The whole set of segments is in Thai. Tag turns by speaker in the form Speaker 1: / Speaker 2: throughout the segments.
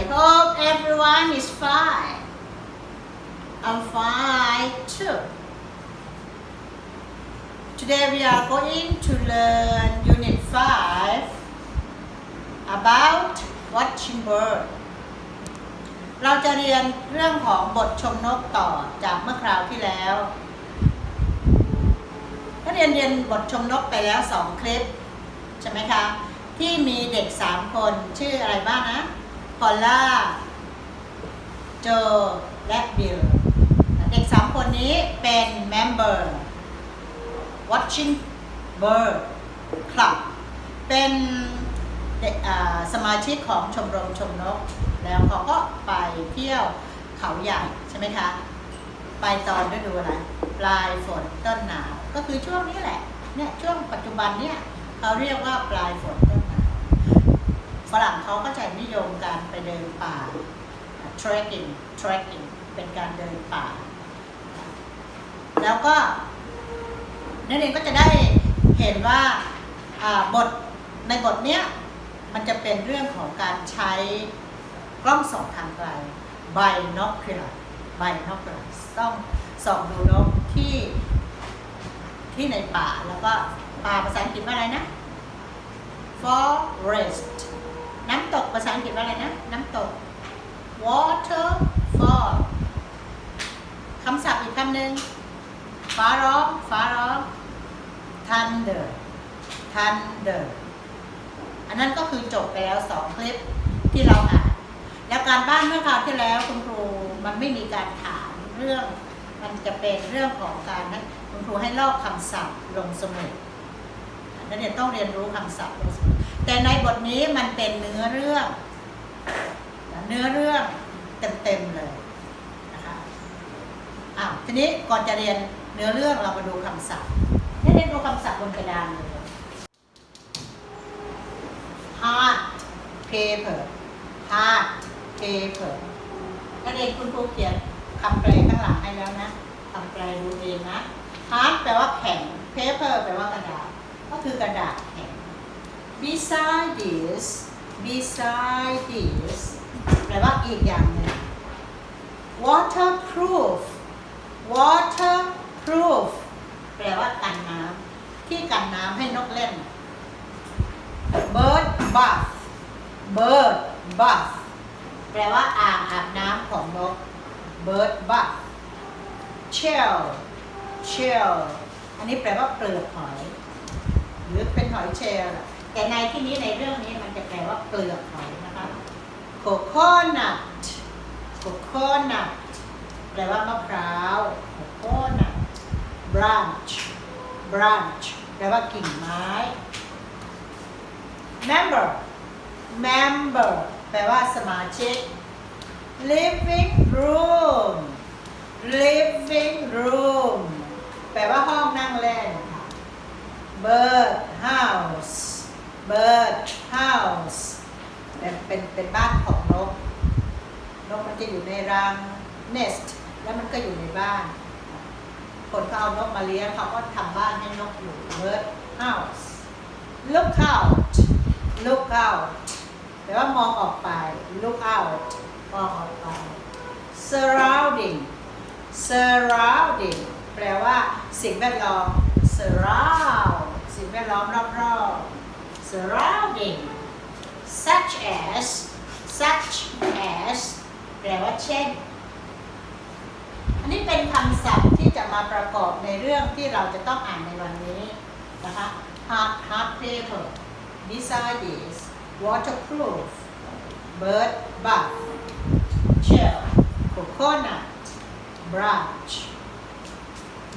Speaker 1: I hope everyone is fine. I'm fine too. Today we are going to learn Unit 5 about watching bird. เราจะเรียนเรื่องของบทชมนกต่อจากเมื่อคราวที่แล้วนัาเรียนเรียนบทชมนกไปแล้วสองคลิป ใช่ไหมคะ ที่มีเด็กสามคนชื่ออะไรบ้างนะ พอลล่า โจ และบิล เด็กสามคนนี้เป็นเมมเบอร์ watching bird club เป็นสมาชิกของชมรมชมนก แล้วเขาก็ไปเที่ยวเขาใหญ่ใช่ไหมคะ ไปตอนฤดูอะไรปลายฝนต้นหนาว ก็คือช่วงนี้แหละเนี่ยช่วงปัจจุบันเนี่ยเขาเรียกว่าปลายฝน ฝรั่งเขาก็จะนิยมการไปเดินป่า trekking trekking เป็นการเดินป่า แล้วก็นักเรียนก็จะได้เห็นว่าบทในบทเนี้ยมันจะเป็นเรื่องของการใช้กล้องส่องทางไกลไบน็อกคืออไบน็อกคือต้องส่องดูนกที่ที่ในป่าแล้วก็ป่าภาษาอังกฤษว่าอะไรนะ forest น้ำตกภาษาอังกฤษว่าอะไรนะ น้ำตก waterfall คำศัพท์อีกคำหนึ่งฟ้าร้องฟ้าร้อง thunder thunder อันนั้นก็คือจบไปแล้วสองคลิปที่เราอ่านแล้วการบ้านเมื่อคราวที่แล้วคุณครูมันไม่มีการถามเรื่อง มันจะเป็นเรื่องของการนะคุณครูให้ลอกคำศัพท์ลงสมุด นักเรียนต้องเรียนรู้คำศัพท์ แต่ในบทนี้มันเป็นเนื้อเรื่อง เนื้อเรื่องเต็มๆเลยนะคะอ้าวทีนี้ก่อนจะเรียนเนื้อเรื่องเรามาดูคำศัพท์นักเรียนดูคำศัพท์บนกระดานเลย hard paper hard paper นักเรียนคุณครูเขียนคำแปลข้างหลังให้แล้วนะคำแปลดูเองนะ hard แปลว่าแข็ง paper แปลว่ากระดาษ ก็คือกระดาษแข็ง beside this beside this แปลว่าอีกอย่างหนึ่ง waterproof waterproof แปลว่ากันน้ำที่กันน้ำให้นกเล่น bird bath bird bath แปลว่าอ่างอาบน้ำของนก bird bath shell shell อันนี้แปลว่าเปลือกหอย หรือเป็นหอยเชลล์แต่ในที่นี้ในเรื่องนี้มันจะแปลว่าเปลือกหอยนะคะโคโคนัทโคโคนัทแปลว่ามะพร้าวโคโคนัท branch branch แปลว่ากิ่งไม้ member member แปลว่าสมาชิก living room living room แปลว่าห้องนั่งเล่น bird house bird house เป็นเป็นเป็นบ้านของนก นกมันจะอยู่ในรัง nest แล้วมันก็อยู่ในบ้าน คนเขาเอานกมาเลี้ยงเขาก็ทำบ้านให้นกอยู่ bird house look out look out แปลว่ามองออกไป look out มองออกไป surrounding surrounding แปลว่าสิ่งแวดล้อม surround แวดล้อมรอบๆ surrounding such as such as แปลว่าเช่น อันนี้เป็นคำศัพท์ที่จะมาประกอบในเรื่องที่เราจะต้องอ่านในวันนี้นะคะ hard hard paper besides waterproof bird bath chair coconut branch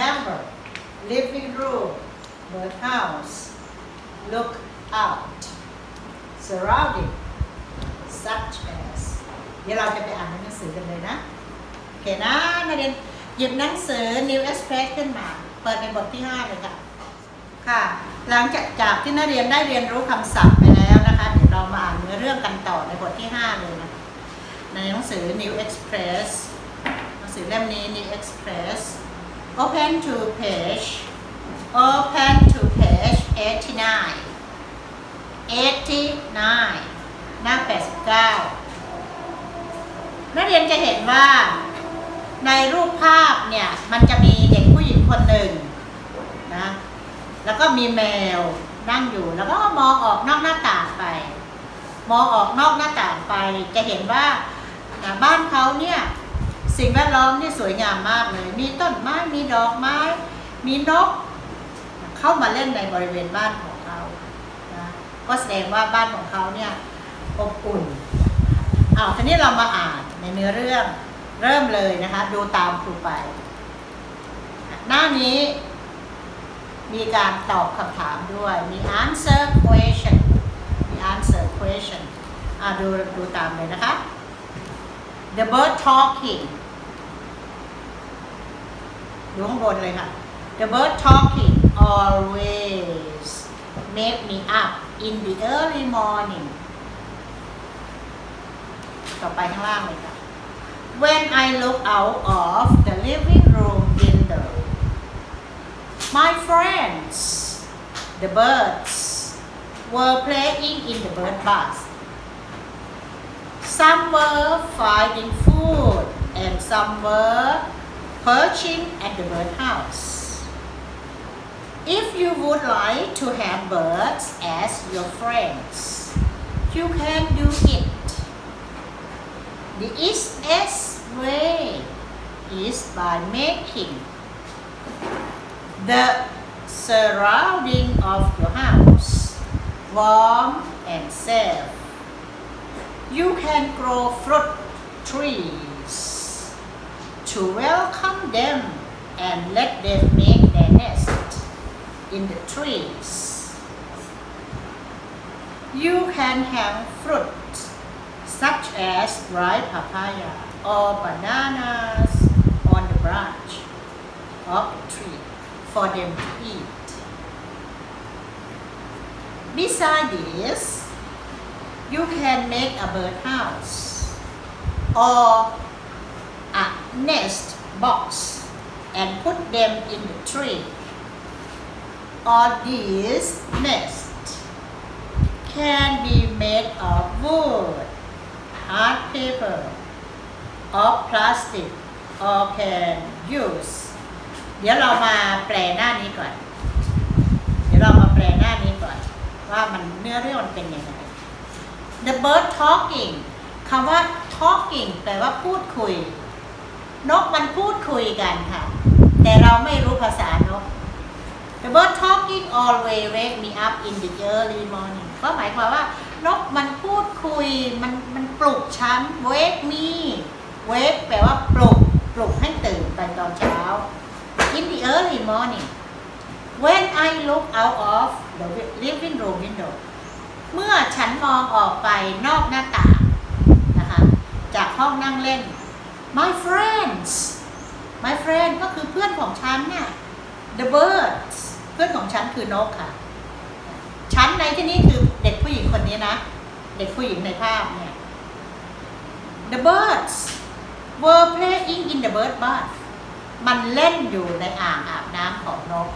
Speaker 1: member living room birdhouse look out surrounding such as เดี๋ยวเราจะไปอ่านหนังสือกันเลยนะ โอเคนะนักเรียนหยิบหนังสือ New Express ขึ้นมา เปิดในบทที่ 5 เลยค่ะ ค่ะ หลังจากจากที่นักเรียนได้เรียนรู้คำศัพท์ไปแล้วนะคะ เดี๋ยวเรามาอ่านเนื้อเรื่องกันต่อในบทที่ 5 เลยนะในหนังสือ New Express หนังสือเล่มนี้ New Express open to page open to page 89 89 หน้า 89 นักเรียนจะเห็นว่าในรูปภาพเนี่ย มันจะมีเด็กผู้หญิงคนหนึ่งนะแล้วก็มีแมวนั่งอยู่แล้วก็มองออกนอกหน้าต่างไป มองออกนอกหน้าต่างไป จะเห็นว่าบ้านเขาเนี่ยสิ่งแวดล้อมนี่สวยงามมากเลย มีต้นไม้ มีดอกไม้ มีนก เข้ามาเล่นในบริเวณบ้านของเขานะก็แสดงว่าบ้านของเขาเนี่ยอบอุ่นเอาวทีนี้เรามาอ่านในเนื้อเรื่องเริ่มเลยนะคะ ดูตามครูไป หน้านี้มีการตอบคำถามด้วย มี answer question มี answer question อะดูดูตามเลยนะคะ the bird talking ดูข้างบนเลยค่ะ the bird talking always make me up in the early morning ต่อไปข้างล่างเลยค่ะ when I look out of the living room window my friends the birds were playing in the bird bath some were finding food and some were perching at the bird house if you would like to have birds as your friends you can do it the easiest way is by making the surrounding of your house warm and safe. You can grow fruit trees to welcome them and let them make their nest in the trees. You can hang fruit such as ripe papaya or bananas on the branch of the tree for them to eat. Besides this, you can make a birdhouse or a nest box and put them in the tree. All these nests can be made of wood, hard paper, or plastic or can use เดี๋ยวเรามาแปลหน้านี้ก่อน เดี๋ยวเรามาแปลหน้านี้ก่อน ว่ามันเนื้อเรื่องมันเป็นยังไง The bird talking คำว่า talking แปลว่าพูดคุย นกมันพูดคุยกันค่ะ แต่เราไม่รู้ภาษานก The bird talking always wake me up in the early morning ก็หมายความว่านกมันพูดคุย มันมันปลุกฉัน wake me wake แปลว่าปลุก ปลุกให้ตื่นไปตอนเช้า in the early morning when I look out of the living room window เมื่อฉันมองออกไปนอกหน้าต่างนะคะ จากห้องนั่งเล่น my friends my friend ก็คือเพื่อนของฉันน่ะ the birds เพื่อนของฉันคือนกค่ะ ฉันในที่นี้คือเด็กผู้หญิงคนนี้นะ เด็กผู้หญิงในภาพเนี่ย the birds were playing in the bird bath มันเล่นอยู่ในอ่างอาบน้ำของนก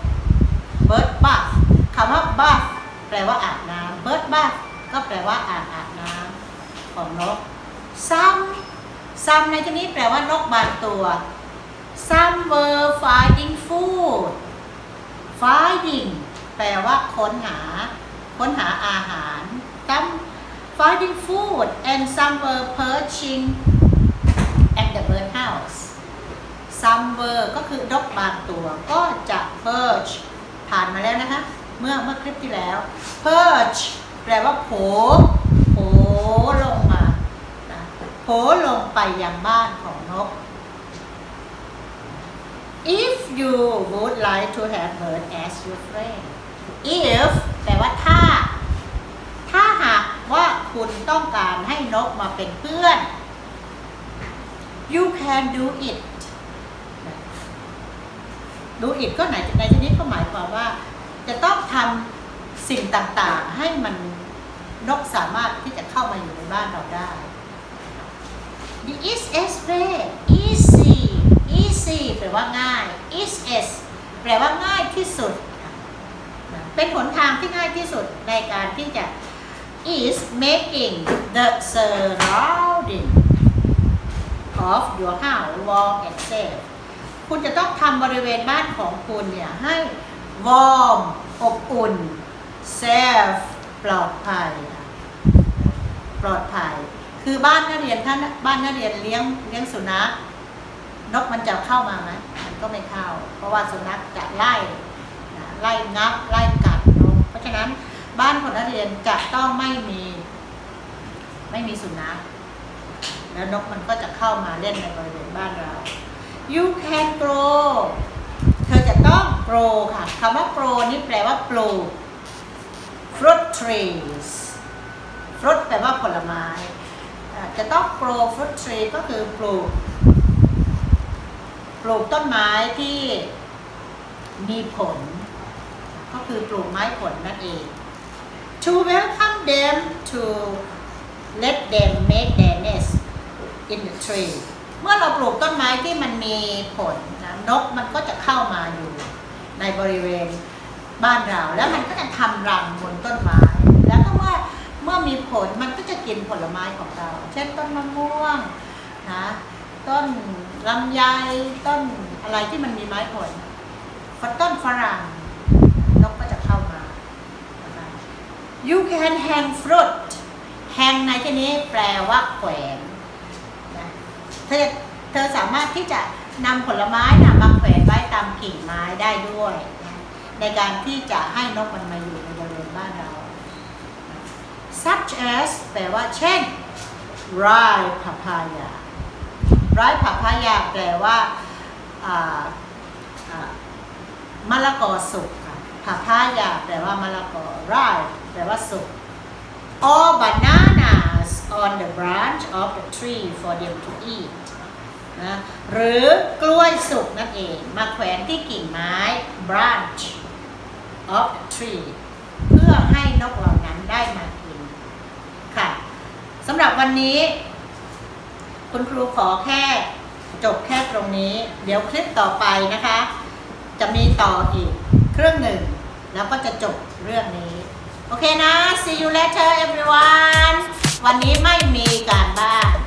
Speaker 1: bird bath คำว่า bath แปลว่าอาบน้ำ bird bath ก็แปลว่าอ่างอาบน้ำของนก some some ในที่นี้แปลว่านกบางตัว some were finding food finding แปลว่าค้นหา ค้นหาอาหาร some finding food and some were perching at the bird house some were ก็คือนกบางตัวก็จะ perch ผ่านมาแล้วนะคะ เมื่อเมื่อคลิปที่แล้ว perch แปลว่าโผโผลงมานะโผลงไปยังบ้านของนก if you would like to have bird as your friend if แปลว่าถ้า ถ้าหากว่าคุณต้องการให้นกมาเป็นเพื่อน you can do it ดูอิดก็ไหนในที่นี้ก็หมายความว่า จะต้องทำสิ่งต่างๆ ให้มันนกสามารถที่จะเข้ามาอยู่ในบ้านเราได้ The easiest way easy easy แปลว่าง่าย easiest แปลว่าง่ายที่สุด เป็นหนทางที่ง่ายที่สุดในการที่จะ is making the surrounding of your house warm and safe คุณจะต้องทำบริเวณบ้านของคุณเนี่ยให้ warm อบอุ่น safe ปลอดภัย ปลอดภัย คือบ้านนักเรียนท่านบ้านนักเรียนเลี้ยงเลี้ยงสุนัข นกมันจะเข้ามาไหมมันก็ไม่เข้า เพราะว่าสุนัขจะไล่นะไล่งับไล่กัดนกเพราะฉะนั้นบ้านของนักเรียนจะต้องไม่มี ไม่มีสุนัขแล้วนกมันก็จะเข้ามาเล่นในบริเวณบ้านเรา you can grow เธอจะต้อง grow ค่ะคำว่า grow นี่แปลว่าปลูก fruit trees fruit แปลว่าผลไม้ จะต้อง grow fruit tree ก็คือปลูก ลูกต้นไม้ที่มีผล ก็คือปลูกไม้ผลนั่นเอง to welcome them to let them make their nest in the tree เมื่อเราปลูกต้นไม้ที่มันมีผลนะนกมันก็จะเข้ามาอยู่ในบริเวณบ้านเราแล้วมันก็จะทำรังบนต้นไม้ แล้วก็เมื่อเมื่อมีผลมันก็จะกินผลไม้ของเรา เช่นต้นมะม่วงนะ ต้นลำไยต้นอะไรที่มันมีไม้ผลต้นฝรั่งนกก็จะเข้ามา you can hang fruit hang ในที่นี้แปลว่าแขวนนะเธอเธอสามารถที่จะนำผลไม้นะมาแขวนไว้ตามกิ่งไม้ได้ด้วยนะในการที่จะให้นกมันมาอยู่ในบริเวณบ้านเรา such as แปลว่าเช่น ripe papaya ripe papaya แปลว่าาามะละกอสุกค่ะ papaya แปลว่ามะละกอ ripe แปลว่าสุก or bananas on the branch of the tree for them to eat นะหรือกล้วยสุกนั่นเอง มาแขวนที่กิ่งไม้ branch of the tree เพื่อให้นกเหล่านั้นได้มากินค่ะสำหรับวันนี้ คุณครูขอแค่จบแค่ตรงนี้ เดี๋ยวคลิปต่อไปนะคะ จะมีต่ออีกเครื่องหนึ่ง แล้วก็จะจบเรื่องนี้ โอเคนะ see you later everyone วันนี้ไม่มีการบ้าน